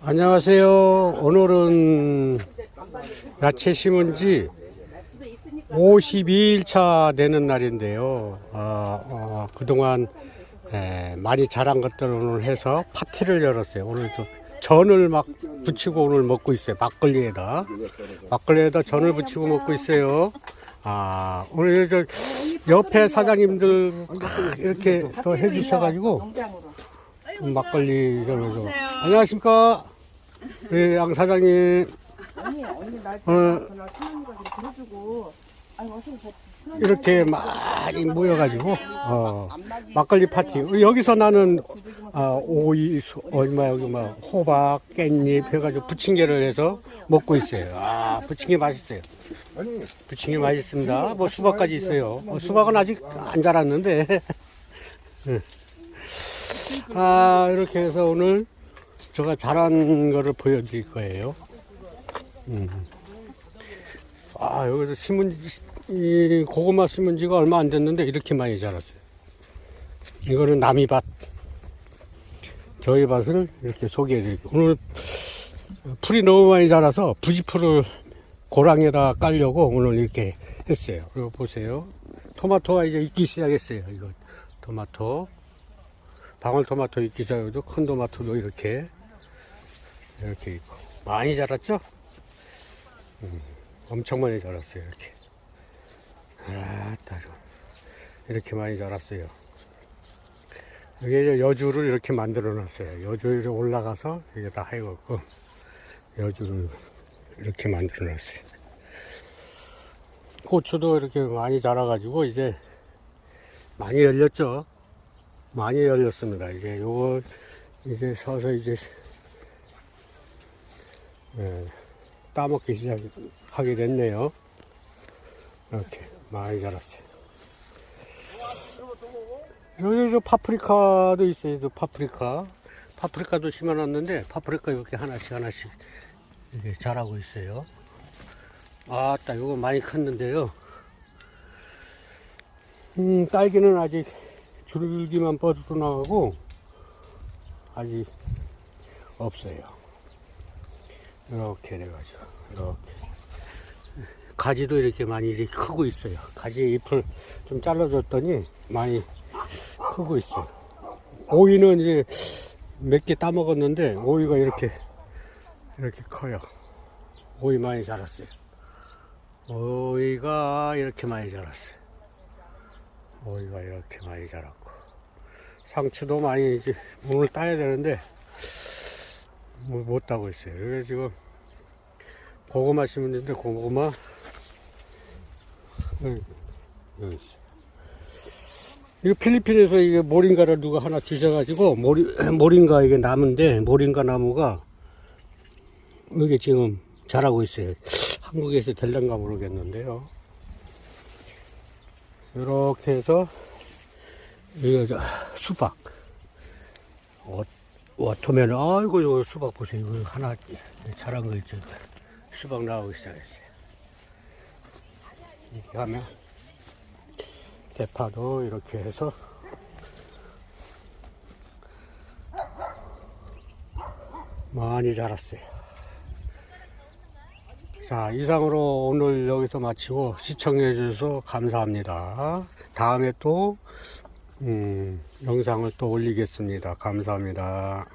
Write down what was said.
안녕하세요. 오늘은 야채 심은 지 52일차 되는 날인데요. 아, 어, 그동안 에, 많이 자란 것들을 오늘 해서 파티를 열었어요. 오늘 저 전을 막 붙이고 오늘 먹고 있어요. 막걸리에다. 막걸리에다 전을 붙이고 먹고 있어요. 아, 오늘 저 옆에 사장님들 다 이렇게 또 해주셔가지고 막걸리 저러서 안녕하십니까? 네, 양 사장님. 언니 언니 날 어. 전화 통화한 거 들어주고. 아니 어서 저 이렇게 많이 모여가지고 어, 막걸리 파티. 여기서 나는 아, 오이 소- 얼마 여기 막 호박 깻잎 해가지고 부침개를 해서 먹고 있어요. 아 부침개 맛있어요. 부침개 맛있습니다. 뭐 수박까지 있어요. 어, 수박은 아직 안 자랐는데. 예. 아 이렇게 해서 오늘 제가 자란 거를 보여드릴 거예요 음. 아 여기서 심은 지- 이 고구마 심은 지가 얼마 안 됐는데 이렇게 많이 자랐어요. 이거는 남이밭. 저희 밭을 이렇게 소개해드릴게요. 오늘 풀이 너무 많이 자라서 부지풀을 고랑에다 깔려고 오늘 이렇게 했어요. 그리고 보세요. 토마토가 이제 익기 시작했어요. 이거 토마토. 방울토마토 익기 시작해도 큰 토마토도 이렇게 이렇게 있고 많이 자랐죠? 음, 엄청 많이 자랐어요. 이렇게. 아, 따로 이렇게 많이 자랐어요. 여기 여주를 이렇게 만들어 놨어요. 여주에 올라가서 여기다 해갖고 여주를 이렇게 만들어 놨어요. 고추도 이렇게 많이 자라가지고 이제 많이 열렸죠. 많이 열렸습니다. 이제 요거 이제 서서 이제 예, 따먹기 시작하게 됐네요. 이렇게 많이 자랐어요. 여기 저 파프리카도 있어요. 저 파프리카. 파프리카도 심어놨는데 파프리카 이렇게 하나씩 하나씩 이렇게 자라고 있어요. 아따 이거 많이 컸는데요. 음 딸기는 아직 줄기만 뻗어나가고 아직 없어요. 이렇게 돼가지고 이렇게. 가지도 이렇게 많이 이제 크고 있어요. 가지 잎을 좀 잘라줬더니 많이 크고 있어요. 오이는 이제 몇 개 따먹었는데 오이가 이렇게 이렇게 커요. 오이 많이 자랐어요. 오이가 이렇게 많이 자랐어요. 오이가 이렇게 많이 자랐고 상추도 많이 이제 오늘 따야 되는데 뭐 못 따고 있어요. 여기 지금 고구마 심었는데 고구마 여기, 여기 있어. 이거 필리핀에서 이게 모링가를 누가 하나 주셔가지고 모리, 모링가 이게 나무인데 모링가 나무가 이게 지금 자라고 있어요. 한국에서 될란가 모르겠는데요. 이렇게 해서 이거 저 수박 워, 워터멜 아이고 이거 수박 보세요. 이거 하나 자란 거 있죠. 수박 나오기 시작했어요. 이렇게 하면 대파도 이렇게 해서 많이 자랐어요. 자, 이상으로 오늘 여기서 마치고 시청해 주셔서 감사합니다. 다음에 또, 음, 영상을 또 올리겠습니다. 감사합니다.